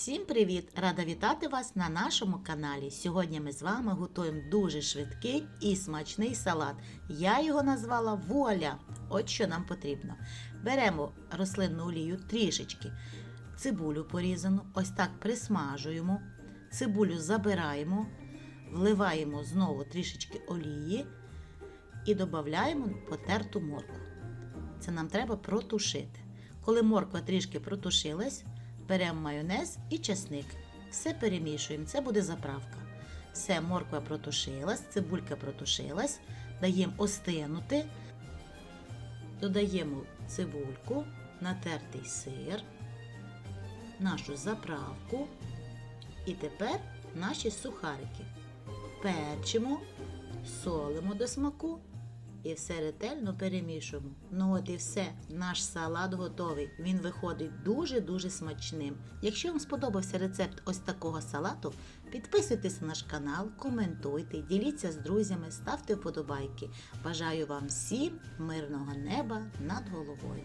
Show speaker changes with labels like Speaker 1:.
Speaker 1: Всім привіт! Рада вітати вас на нашому каналі. Сьогодні ми з вами готуємо дуже швидкий і смачний салат. Я його назвала вуаля. От що нам потрібно. Беремо рослинну олію трішечки, цибулю порізану, ось так присмажуємо, цибулю забираємо, вливаємо знову трішечки олії і додаємо потерту моркву. Це нам треба протушити. Коли морква трішки протушилась, беремо майонез і чесник. Все перемішуємо, це буде заправка. Все, морква протушилась, цибулька протушилась, даємо остинути, додаємо цибульку, натертий сир, нашу заправку і тепер наші сухарики. Перчимо, солимо до смаку і все ретельно перемішуємо. Ну от і все, наш салат готовий. Він виходить дуже-дуже смачним. Якщо вам сподобався рецепт ось такого салату, підписуйтесь на наш канал, коментуйте, діліться з друзями, ставте вподобайки. Бажаю вам всім мирного неба над головою.